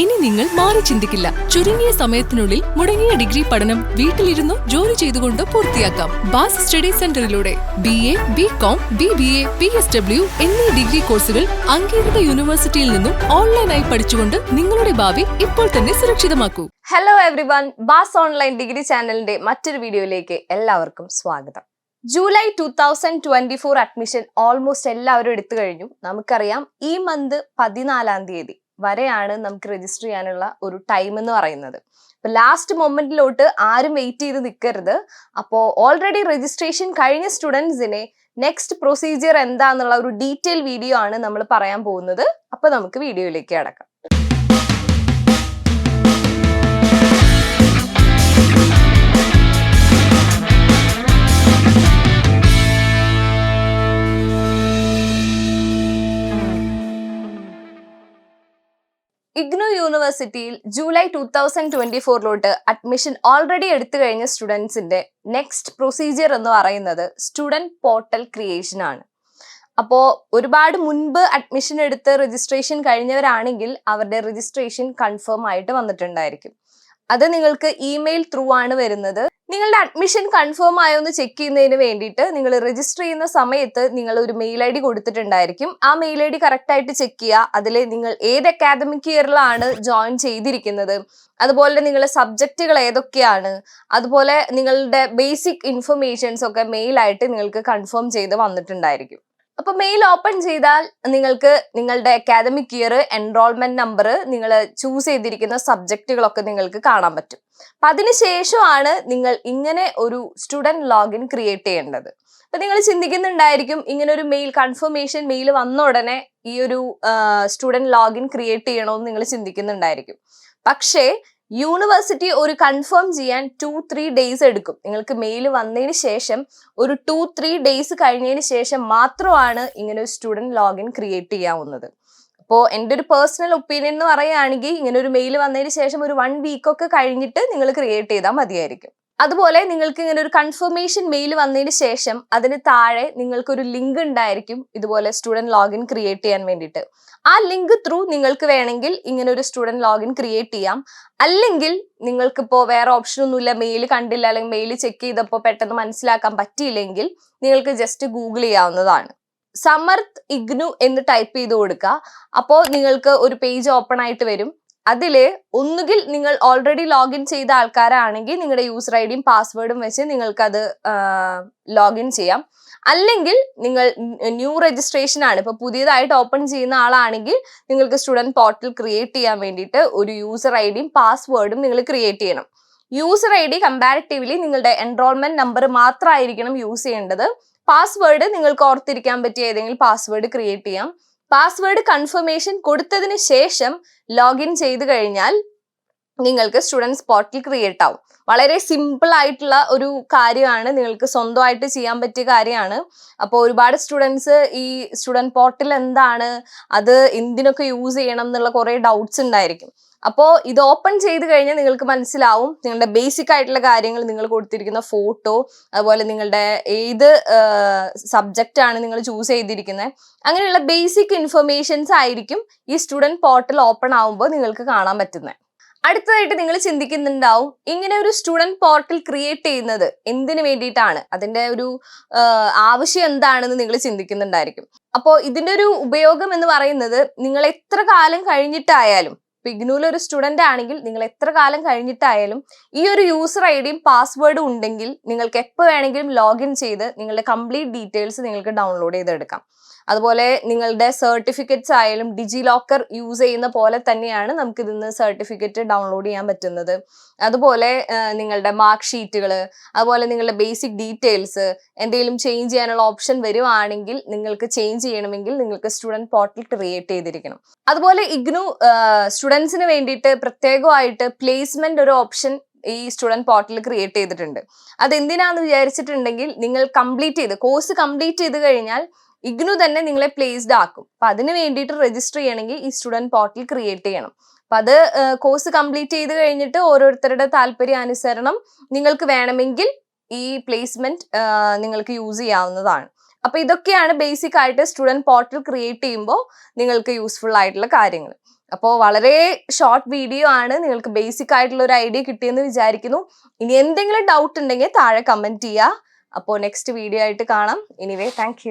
ഇനി നിങ്ങൾ മാറി ചിന്തിക്കില്ല. ചുരുങ്ങിയ സമയത്തിനുള്ളിൽ മുടങ്ങിയ ഡിഗ്രി പഠനം വീട്ടിലിരുന്നോ ജോലി ചെയ്തുകൊണ്ട് പൂർത്തിയാക്കാം. ബാസ് study സെന്ററിലൂടെ B A B com B B A P S W എന്നീ ഡിഗ്രി കോഴ്സുകൾ അംഗീകൃത യൂണിവേഴ്സിറ്റിയിൽ നിന്നും ഓൺലൈനായി പഠിച്ചുകൊണ്ട് നിങ്ങളുടെ ഭാവി ഇപ്പോൾ തന്നെ സുരക്ഷിതമാക്കൂ. ഹലോ എവ്രി വൺ ബാസ് ഓൺലൈൻ ഡിഗ്രി ചാനലിന്റെ മറ്റൊരു വീഡിയോയിലേക്ക് എല്ലാവർക്കും സ്വാഗതം. July two thousand twenty four admission almost എല്ലാവരും എടുത്തു കഴിഞ്ഞു. നമുക്കറിയാം ഈ മന്ത് പതിനാലാം തീയതി. വരെയാണ് നമുക്ക് രജിസ്റ്റർ ചെയ്യാനുള്ള ഒരു ടൈം എന്ന് പറയുന്നത്. അപ്പൊ ലാസ്റ്റ് മൊമെന്റിലോട്ട് ആരും വെയിറ്റ് ചെയ്ത് നിൽക്കരുത് അപ്പോൾ ഓൾറെഡി രജിസ്ട്രേഷൻ കഴിഞ്ഞ സ്റ്റുഡൻസിനെ നെക്സ്റ്റ് പ്രൊസീജിയർ എന്താന്നുള്ള ഒരു ഡീറ്റെയിൽ വീഡിയോ ആണ് നമ്മൾ പറയാൻ പോകുന്നത്. അപ്പൊ നമുക്ക് വീഡിയോയിലേക്ക് കടക്കാം. യൂണിവേഴ്സിറ്റിയിൽ ജൂലൈ ടൂ തൗസൻഡ് ട്വന്റി ഫോറിലോട്ട് അഡ്മിഷൻ ഓൾറെഡി എടുത്തു കഴിഞ്ഞ സ്റ്റുഡൻസിന്റെ നെക്സ്റ്റ് പ്രൊസീജിയർ എന്ന് പറയുന്നത് സ്റ്റുഡന്റ് പോർട്ടൽ ക്രിയേഷൻ ആണ്. അപ്പോൾ ഒരുപാട് മുൻപ് അഡ്മിഷൻ എടുത്ത് രജിസ്ട്രേഷൻ കഴിഞ്ഞവരാണെങ്കിൽ അവരുടെ രജിസ്ട്രേഷൻ കൺഫേം ആയിട്ട് വന്നിട്ടുണ്ടായിരിക്കും. അത് നിങ്ങൾക്ക് ഇമെയിൽ ത്രൂ ആണ് വരുന്നത്. നിങ്ങളുടെ അഡ്മിഷൻ കൺഫേം ആയോ എന്ന് ചെക്ക് ചെയ്യുന്നതിന് വേണ്ടിയിട്ട് നിങ്ങൾ രജിസ്റ്റർ ചെയ്യുന്ന സമയത്ത് നിങ്ങൾ ഒരു മെയിൽ ഐ ഡി കൊടുത്തിട്ടുണ്ടായിരിക്കും. ആ മെയിൽ ഐ ഡി കറക്റ്റ് ആയിട്ട് ചെക്ക് ചെയ്യുക. അതിൽ നിങ്ങൾ ഏത് അക്കാദമിക് ഇയറിലാണ് ജോയിൻ ചെയ്തിരിക്കുന്നത്. അതുപോലെ നിങ്ങളുടെ സബ്ജക്റ്റുകൾ ഏതൊക്കെയാണ്. അതുപോലെ നിങ്ങളുടെ ബേസിക് ഇൻഫർമേഷൻസ് ഒക്കെ മെയിലായിട്ട് നിങ്ങൾക്ക് കൺഫേം ചെയ്ത് വന്നിട്ടുണ്ടായിരിക്കും. അപ്പൊ മെയിൽ ഓപ്പൺ ചെയ്താൽ നിങ്ങൾക്ക് നിങ്ങളുടെ അക്കാദമിക് ഇയർ എൻറോൾമെന്റ് നമ്പർ നിങ്ങൾ ചൂസ് ചെയ്തിരിക്കുന്ന സബ്ജക്റ്റുകളൊക്കെ നിങ്ങൾക്ക് കാണാൻ പറ്റും. അപ്പൊ അതിനുശേഷമാണ് നിങ്ങൾ ഇങ്ങനെ ഒരു സ്റ്റുഡന്റ് ലോഗിൻ ക്രിയേറ്റ് ചെയ്യേണ്ടത്. അപ്പൊ നിങ്ങൾ ചിന്തിക്കുന്നുണ്ടായിരിക്കും ഇങ്ങനെ ഒരു മെയിൽ കൺഫർമേഷൻ മെയിൽ വന്ന ഉടനെ ഈ ഒരു സ്റ്റുഡന്റ് ലോഗിൻ ക്രിയേറ്റ് ചെയ്യണമെന്ന് നിങ്ങൾ ചിന്തിക്കുന്നുണ്ടായിരിക്കും. പക്ഷേ യൂണിവേഴ്സിറ്റി ഒരു കൺഫേം ചെയ്യാൻ ടു ത്രീ ഡേയ്സ് എടുക്കും. നിങ്ങൾക്ക് മെയിൽ വന്നതിന് ശേഷം ഒരു ടു ത്രീ ഡേയ്സ് കഴിഞ്ഞതിന് ശേഷം മാത്രമാണ് ഇങ്ങനെ ഒരു സ്റ്റുഡന്റ് ലോഗിൻ ക്രിയേറ്റ് ചെയ്യാവുന്നത്. അപ്പോൾ എന്റെ ഒരു പേഴ്സണൽ ഒപ്പീനിയൻ എന്ന് പറയുകയാണെങ്കിൽ ഇങ്ങനെ ഒരു മെയിൽ വന്നതിന് ശേഷം ഒരു വൺ വീക്കൊക്കെ കഴിഞ്ഞിട്ട് നിങ്ങൾ ക്രിയേറ്റ് ചെയ്താൽ മതിയായിരിക്കും. അതുപോലെ നിങ്ങൾക്ക് ഇങ്ങനെ ഒരു കൺഫർമേഷൻ മെയിൽ വന്നതിന് ശേഷം അതിന് താഴെ നിങ്ങൾക്ക് ഒരു ലിങ്ക് ഉണ്ടായിരിക്കും ഇതുപോലെ സ്റ്റുഡന്റ് ലോഗിൻ ക്രിയേറ്റ് ചെയ്യാൻ വേണ്ടിയിട്ട്. ആ ലിങ്ക് ത്രൂ നിങ്ങൾക്ക് വേണമെങ്കിൽ ഇങ്ങനെ ഒരു സ്റ്റുഡന്റ് ലോഗിൻ ക്രിയേറ്റ് ചെയ്യാം. അല്ലെങ്കിൽ നിങ്ങൾക്കിപ്പോൾ വേറെ ഓപ്ഷൻ ഒന്നുമില്ല മെയിൽ കണ്ടില്ല അല്ലെങ്കിൽ മെയിൽ ചെക്ക് ചെയ്തപ്പോൾ പെട്ടെന്ന് മനസ്സിലാക്കാൻ പറ്റിയില്ലെങ്കിൽ നിങ്ങൾക്ക് ജസ്റ്റ് ഗൂഗിൾ ചെയ്യാവുന്നതാണ്. സമർത്ത് ഇഗ്നു എന്ന് ടൈപ്പ് ചെയ്ത് കൊടുക്കുക. അപ്പോൾ നിങ്ങൾക്ക് ഒരു പേജ് ഓപ്പൺ ആയിട്ട് വരും. അതിൽ ഒന്നുകിൽ നിങ്ങൾ ഓൾറെഡി ലോഗിൻ ചെയ്ത ആൾക്കാരാണെങ്കിൽ നിങ്ങളുടെ യൂസർ ഐ ഡിയും പാസ്വേഡും വെച്ച് നിങ്ങൾക്കത് ലോഗിൻ ചെയ്യാം. അല്ലെങ്കിൽ നിങ്ങൾ ന്യൂ രജിസ്ട്രേഷൻ ആണ് ഇപ്പൊ പുതിയതായിട്ട് ഓപ്പൺ ചെയ്യുന്ന ആളാണെങ്കിൽ നിങ്ങൾക്ക് സ്റ്റുഡന്റ് പോർട്ടൽ ക്രിയേറ്റ് ചെയ്യാൻ വേണ്ടിയിട്ട് ഒരു യൂസർ ഐ ഡിയും പാസ്വേഡും നിങ്ങൾ ക്രിയേറ്റ് ചെയ്യണം. യൂസർ ഐ ഡി കമ്പാരിറ്റീവ്ലി നിങ്ങളുടെ എൻറോൾമെന്റ് നമ്പർ മാത്രമായിരിക്കണം യൂസ് ചെയ്യേണ്ടത്. പാസ്വേഡ് നിങ്ങൾക്ക് ഓർത്തിരിക്കാൻ പറ്റിയ ഏതെങ്കിലും പാസ്വേഡ് ക്രിയേറ്റ് ചെയ്യാം. പാസ്വേഡ് കൺഫർമേഷൻ കൊടുത്തതിന് ശേഷം ലോഗിൻ ചെയ്തു കഴിഞ്ഞാൽ നിങ്ങൾക്ക് സ്റ്റുഡൻസ് പോർട്ടൽ ക്രിയേറ്റ് ആവും. വളരെ സിമ്പിൾ ആയിട്ടുള്ള ഒരു കാര്യമാണ്. നിങ്ങൾക്ക് സ്വന്തമായിട്ട് ചെയ്യാൻ പറ്റിയ കാര്യമാണ്. അപ്പോൾ ഒരുപാട് സ്റ്റുഡൻസ് ഈ സ്റ്റുഡന്റ് പോർട്ടൽ എന്താണ്? അത് എന്തിനൊക്കെ യൂസ് ചെയ്യണം എന്നുള്ള കുറേ ഡൗട്ട്സ് ഉണ്ടായിരിക്കും. അപ്പോൾ ഇത് ഓപ്പൺ ചെയ്ത് കഴിഞ്ഞാൽ നിങ്ങൾക്ക് മനസ്സിലാവും. നിങ്ങളുടെ ബേസിക് ആയിട്ടുള്ള കാര്യങ്ങൾ നിങ്ങൾ കൊടുത്തിരിക്കുന്ന ഫോട്ടോ അതുപോലെ നിങ്ങളുടെ ഏത് സബ്ജക്റ്റ് ആണ് നിങ്ങൾ ചൂസ് ചെയ്തിരിക്കുന്നത്. അങ്ങനെയുള്ള ബേസിക് ഇൻഫർമേഷൻസ് ആയിരിക്കും ഈ സ്റ്റുഡന്റ് പോർട്ടൽ ഓപ്പൺ ആവുമ്പോൾ നിങ്ങൾക്ക് കാണാൻ പറ്റുന്നത്. അടുത്തതായിട്ട് നിങ്ങൾ ചിന്തിക്കുന്നുണ്ടാവും ഇങ്ങനെ ഒരു സ്റ്റുഡന്റ് പോർട്ടൽ ക്രിയേറ്റ് ചെയ്യുന്നത് എന്തിനു വേണ്ടിയിട്ടാണ്? അതിന്റെ ഒരു ആവശ്യം എന്താണെന്ന് നിങ്ങൾ ചിന്തിക്കുന്നുണ്ടായിരിക്കും. അപ്പോൾ ഇതിന്റെ ഒരു ഉപയോഗം എന്ന് പറയുന്നത് നിങ്ങൾ എത്ര കാലം കഴിഞ്ഞിട്ടായാലും ഇഗ്നൂൽ ഒരു സ്റ്റുഡന്റ് ആണെങ്കിൽ നിങ്ങൾ എത്ര കാലം കഴിഞ്ഞിട്ടായാലും ഈ ഒരു യൂസർ ഐ ഡിയും പാസ്വേഡും ഉണ്ടെങ്കിൽ നിങ്ങൾക്ക് എപ്പോൾ വേണമെങ്കിലും ലോഗിൻ ചെയ്ത് നിങ്ങളുടെ കംപ്ലീറ്റ് ഡീറ്റെയിൽസ് നിങ്ങൾക്ക് ഡൗൺലോഡ് ചെയ്തെടുക്കാം. അതുപോലെ നിങ്ങളുടെ സർട്ടിഫിക്കറ്റ്സ് ആയാലും ഡിജി ലോക്കർ യൂസ് ചെയ്യുന്ന പോലെ തന്നെയാണ് നമുക്ക് ഇതിന്ന് സർട്ടിഫിക്കറ്റ് ഡൗൺലോഡ് ചെയ്യാൻ പറ്റുന്നത്. അതുപോലെ നിങ്ങളുടെ മാർക്ക് ഷീറ്റുകൾ അതുപോലെ നിങ്ങളുടെ ബേസിക് ഡീറ്റെയിൽസ് എന്തെങ്കിലും ചേഞ്ച് ചെയ്യാനുള്ള ഓപ്ഷൻ വരുവാണെങ്കിൽ നിങ്ങൾക്ക് ചേഞ്ച് ചെയ്യണമെങ്കിൽ നിങ്ങൾക്ക് സ്റ്റുഡന്റ് പോർട്ടൽ ക്രിയേറ്റ് ചെയ്തിരിക്കണം. അതുപോലെ ഇഗ്നു സ്റ്റുഡൻസിന് വേണ്ടിയിട്ട് പ്രത്യേകമായിട്ട് പ്ലേസ്മെന്റ് ഒരു ഓപ്ഷൻ ഈ സ്റ്റുഡന്റ് പോർട്ടൽ ക്രിയേറ്റ് ചെയ്തിട്ടുണ്ട്. അത് എന്തിനാന്ന് വിചാരിച്ചിട്ടുണ്ടെങ്കിൽ നിങ്ങൾ കംപ്ലീറ്റ് ചെയ്ത് കോഴ്സ് കംപ്ലീറ്റ് ചെയ്ത് കഴിഞ്ഞാൽ ഇഗ്നു തന്നെ നിങ്ങളെ പ്ലേസ്ഡ് ആക്കും. അപ്പൊ അതിന് വേണ്ടിയിട്ട് രജിസ്റ്റർ ചെയ്യണമെങ്കിൽ ഈ സ്റ്റുഡന്റ് പോർട്ടൽ ക്രിയേറ്റ് ചെയ്യണം. അപ്പൊ അത് കോഴ്സ് കംപ്ലീറ്റ് ചെയ്ത് കഴിഞ്ഞിട്ട് ഓരോരുത്തരുടെ താല്പര്യാനുസരണം നിങ്ങൾക്ക് വേണമെങ്കിൽ ഈ പ്ലേസ്മെന്റ് നിങ്ങൾക്ക് യൂസ് ചെയ്യാവുന്നതാണ്. അപ്പൊ ഇതൊക്കെയാണ് ബേസിക് ആയിട്ട് സ്റ്റുഡന്റ് പോർട്ടൽ ക്രിയേറ്റ് ചെയ്യുമ്പോൾ നിങ്ങൾക്ക് യൂസ്ഫുൾ ആയിട്ടുള്ള കാര്യങ്ങൾ. അപ്പോൾ വളരെ ഷോർട്ട് വീഡിയോ ആണ്. നിങ്ങൾക്ക് ബേസിക് ആയിട്ടുള്ള ഒരു ഐഡിയ കിട്ടിയെന്ന് വിചാരിക്കുന്നു. ഇനി എന്തെങ്കിലും ഡൗട്ട് ഉണ്ടെങ്കിൽ താഴെ കമന്റ് ചെയ്യുക അപ്പോൾ നെക്സ്റ്റ് വീഡിയോ ആയിട്ട് കാണാം. Anyway thank